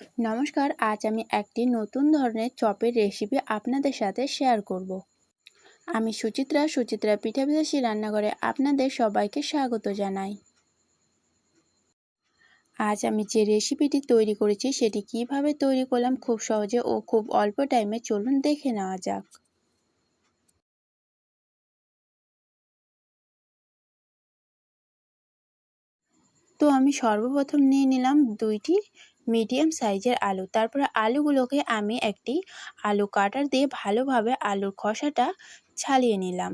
নমস্কার, আজ আমি একটি নতুন ধরনের চপের রেসিপি আপনাদের সাথে শেয়ার করব। আমি সুচিত্রা সুচিত্রা পিঠা বিদেশি রান্নাঘরে আপনাদের সবাইকে স্বাগত জানাই আজ আমি যে রেসিপিটি তৈরি করেছি, সেটি কীভাবে তৈরি করলাম খুব সহজে ও খুব অল্প টাইমে চলুন দেখে নেওয়া যাক তো আমি সর্বপ্রথম নিয়ে নিলাম দুইটি মিডিয়াম সাইজের আলু। তারপরে আলুগুলোকে আমি একটি আলু কাটার দিয়ে ভালোভাবে আলুর খোসাটা ছালিয়ে নিলাম।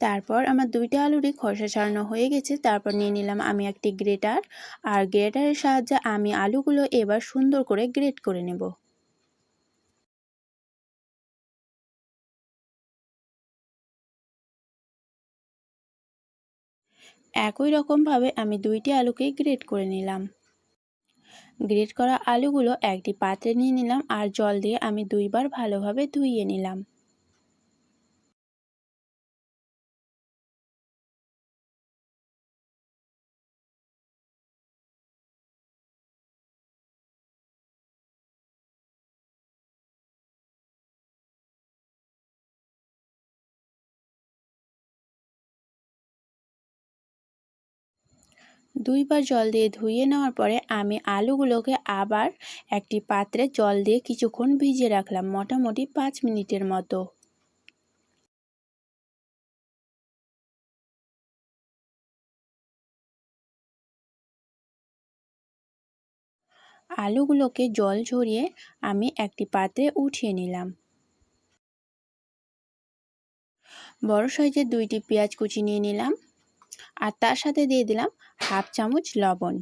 তারপর আমার দুইটা আলুরই খসা ছাড়ানো হয়ে গেছে। তারপর নিয়ে নিলাম আমি একটি গ্রেটার। আর গ্রেটারের সাহায্যে আমি আলুগুলো এবার সুন্দর করে গ্রেট করে নেব। একই রকমভাবে আমি দুইটি আলুকে গ্রেট করে নিলাম। গ্রেট করা আলুগুলো একটি পাত্রে নিয়ে নিলাম আর জল দিয়ে আমি দুইবার ভালোভাবে ধুইয়ে নিলাম। দুইবার জল দিয়ে ধুয়ে নেওয়ার পরে আমি আলুগুলোকে আবার একটি পাত্রে জল দিয়ে কিছুক্ষণ ভিজিয়ে রাখলাম, মোটামুটি পাঁচ মিনিটের মতো। আলুগুলোকে জল ঝরিয়ে আমি একটি পাত্রে উঠিয়ে নিলাম। বড় সাইজের দুইটি পেঁয়াজ কুচি নিয়ে নিলাম। আর তার সাথে দিয়ে দিলাম হাফ চামচ লবণ।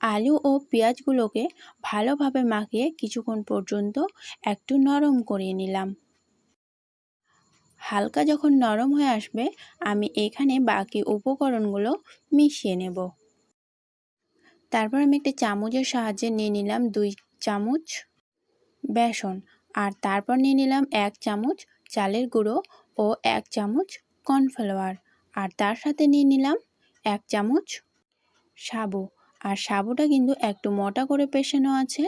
আলু ও পেঁয়াজগুলোকে ভালোভাবে মাখিয়ে কিছুক্ষণ পর্যন্ত একটু নরম করিয়ে নিলাম। হালকা যখন নরম হয়ে আসবে, আমি এখানে বাকি উপকরণগুলো মিশিয়ে নেব। তারপর আমি একটি চামচের সাহায্যে নিয়ে নিলাম দুই চামচ বেসন। আর তারপর নিয়ে নিলাম এক চামচ চালের গুঁড়ো ও এক চামচ কর্নফ্লাওয়ার। আর তার সাথে নিয়ে নিলাম এক চামচ সাবু। আর সাবুটা কিন্তু একটু মোটা করে পেশানো আছে।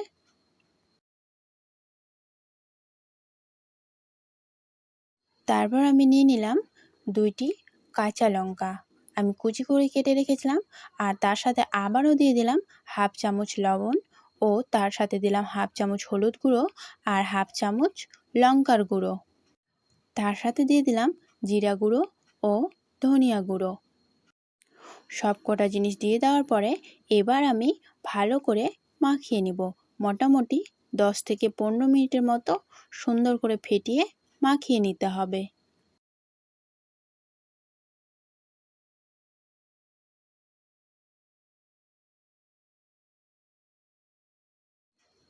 তারপর আমি নিয়ে নিলাম দুইটি কাঁচা লঙ্কা। আমি কুচি করে কেটে রেখেছিলাম। আর তার সাথে আবারও দিয়ে দিলাম হাফ চামচ লবণ ও তার সাথে দিলাম হাফ চামচ হলুদ গুঁড়ো আর হাফ চামচ লঙ্কার গুঁড়ো। তার সাথে দিয়ে দিলাম জিরা গুঁড়ো ও ধনিয়া গুঁড়ো। সব কটা জিনিস দিয়ে দেওয়ার পরে এবার আমি ভালো করে মাখিয়ে নিব। মোটামুটি দশ থেকে পনেরো মিনিটের মতো সুন্দর করে ফেটিয়ে মাখিয়ে নিতে হবে।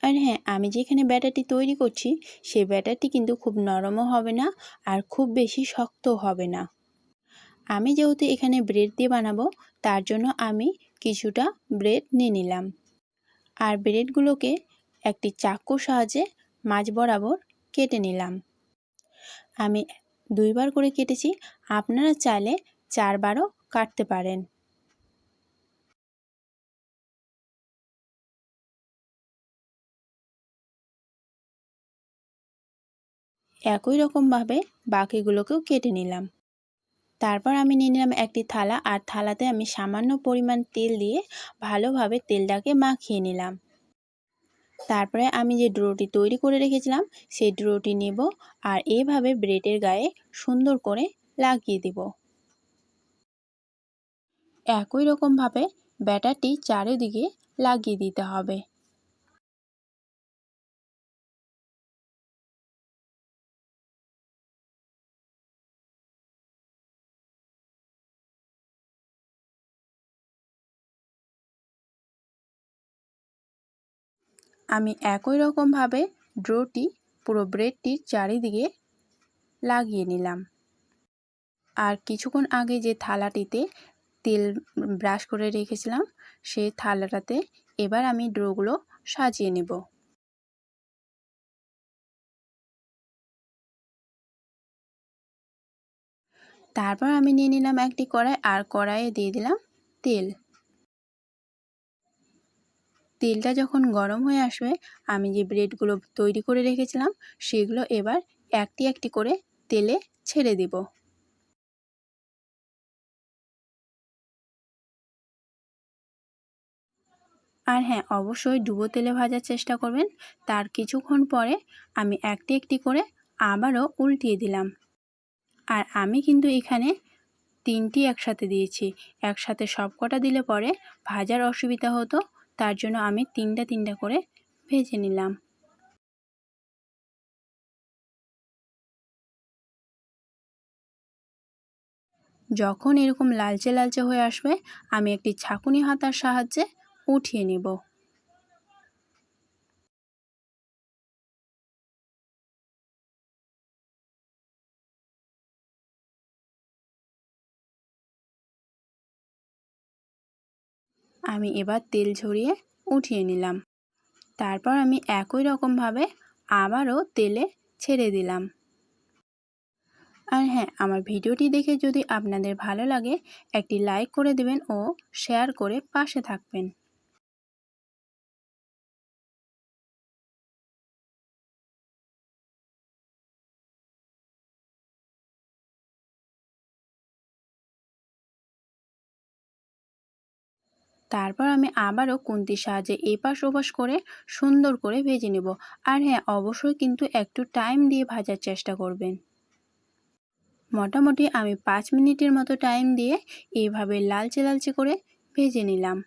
আর হ্যাঁ আমি যেখানে ব্যাটারটি তৈরি করছি সেই ব্যাটারটি কিন্তু খুব নরমও হবে না আর খুব বেশি শক্তও হবে না। আমি যেহেতু এখানে ব্রেড দিয়ে বানাবো, তার জন্য আমি কিছুটা ব্রেড নিয়ে নিলাম। আর ব্রেডগুলোকে একটি চাকুর সাহায্যে মাছ বরাবর কেটে নিলাম। আমি দুইবার করে কেটেছি, আপনারা চাইলে চারবারও কাটতে পারেন। একই রকমভাবে বাকিগুলোকেও কেটে নিলাম। তারপর আমি নিয়ে নিলাম একটি থালা আর থালাতে আমি সামান্য পরিমাণ তেল দিয়ে ভালোভাবে তেলটাকে মাখিয়ে নিলাম। তারপরে আমি যে ড্রোটি তৈরি করে রেখেছিলাম, সেই ড্রোটি নেব আর এভাবে ব্রেডের গায়ে সুন্দর করে লাগিয়ে দেব। একই রকমভাবে ব্যাটারটি চারিদিকে লাগিয়ে দিতে হবে। আমি একই রকমভাবে ড্রোটি পুরো ব্রেডটির চারিদিকে লাগিয়ে নিলাম। আর কিছুক্ষণ আগে যে থালাটিতে তেল ব্রাশ করে রেখেছিলাম, সেই থালাটাতে এবার আমি ড্রোগুলো সাজিয়ে নেব। তারপর আমি নিয়ে নিলাম একটি কড়াই, আর কড়াইয়ে দিয়ে দিলাম তেল। তেলটা যখন গরম হয়ে আসবে, আমি যে ব্রেডগুলো তৈরি করে রেখেছিলাম, সেগুলো এবার একটি একটি করে তেলে ছেড়ে দিব। আর হ্যাঁ অবশ্যই ডুবো তেলে ভাজার চেষ্টা করবেন। তার কিছুক্ষণ পরে আমি একটি একটি করে আবারও উল্টিয়ে দিলাম। আর আমি কিন্তু এখানে তিনটি একসাথে দিয়েছি। একসাথে সব কটা দিলে পরে ভাজার অসুবিধা হতো। তার জন্য আমি তিনটা তিনটা করে ভেজে নিলাম। যখন এরকম লালচে লালচে হয়ে আসবে, আমি একটি ছাকুনি হাতার সাহায্যে উঠিয়ে নেব। আমি এবার তেল ঝরিয়ে উঠিয়ে নিলাম। তারপর আমি একই রকমভাবে আবারও তেলে ছেড়ে দিলাম। আর হ্যাঁ আমার ভিডিওটি দেখে যদি আপনাদের ভালো লাগে, একটি লাইক করে দেবেন ও শেয়ার করে পাশে থাকবেন। তারপর আমি আবারও কুন্তির সাহায্যে এপাশ ওপাশ করে সুন্দর করে ভেজে নেব। আর হ্যাঁ অবশ্যই কিন্তু একটু টাইম দিয়ে ভাজার চেষ্টা করবেন। মোটামুটি আমি পাঁচ মিনিটের মতো টাইম দিয়ে এইভাবে লালচে লালচে করে ভেজে নিলাম।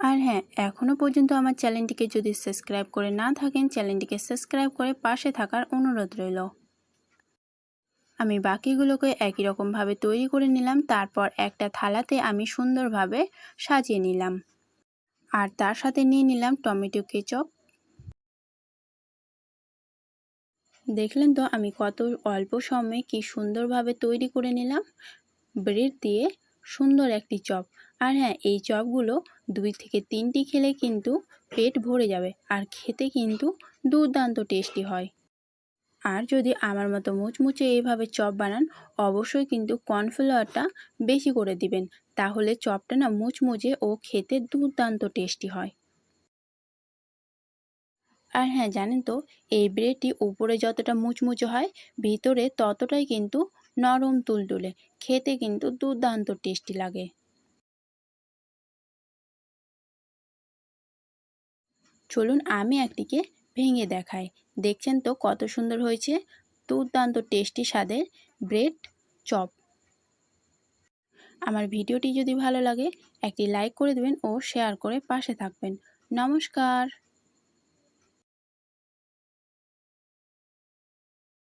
আর হ্যাঁ এখনও পর্যন্ত আমার চ্যানেলটিকে যদি সাবস্ক্রাইব করে না থাকেন, চ্যানেলটিকে সাবস্ক্রাইব করে পাশে থাকার অনুরোধ রইল। আমি বাকিগুলোকে একই রকমভাবে তৈরি করে নিলাম, তারপর একটা থালাতে আমি সুন্দরভাবে সাজিয়ে নিলাম। আর তার সাথে নিয়ে নিলাম টমেটো কেচপ। দেখলেন তো আমি কত অল্প সময়ে কি সুন্দরভাবে তৈরি করে নিলাম। ব্রেড দিয়ে সুন্দর একটি চপ। আর হ্যাঁ এই চপগুলো দুই থেকে তিনটি খেলে কিন্তু পেট ভরে যাবে, আর খেতে কিন্তু দুর্দান্ত টেস্টি হয়। আর যদি আমার মতো মুচমুচে এইভাবে চপ বানান, অবশ্যই কিন্তু কর্নফ্লাওয়ারটা বেশি করে দিবেন। তাহলে চপটা না মুচমুচে ও খেতে দুর্দান্ত টেস্টি হয়। আর হ্যাঁ জানেন তো, এই ব্রেডটি উপরে যতটা মুচমুচে হয়, ভিতরে ততটাই কিন্তু নরম তুলতুলে। খেতে কিন্তু দুর্দান্ত টেস্টি লাগে। চলুন আমি একটিকে ভেঙে দেখাই। দেখছেন তো কত সুন্দর হয়েছে? দুর্দান্ত টেস্টি স্বাদের ব্রেড চপ। আমার ভিডিওটি যদি ভালো লাগে, একটি লাইক করে দেবেন ও শেয়ার করে পাশে থাকবেন। নমস্কার।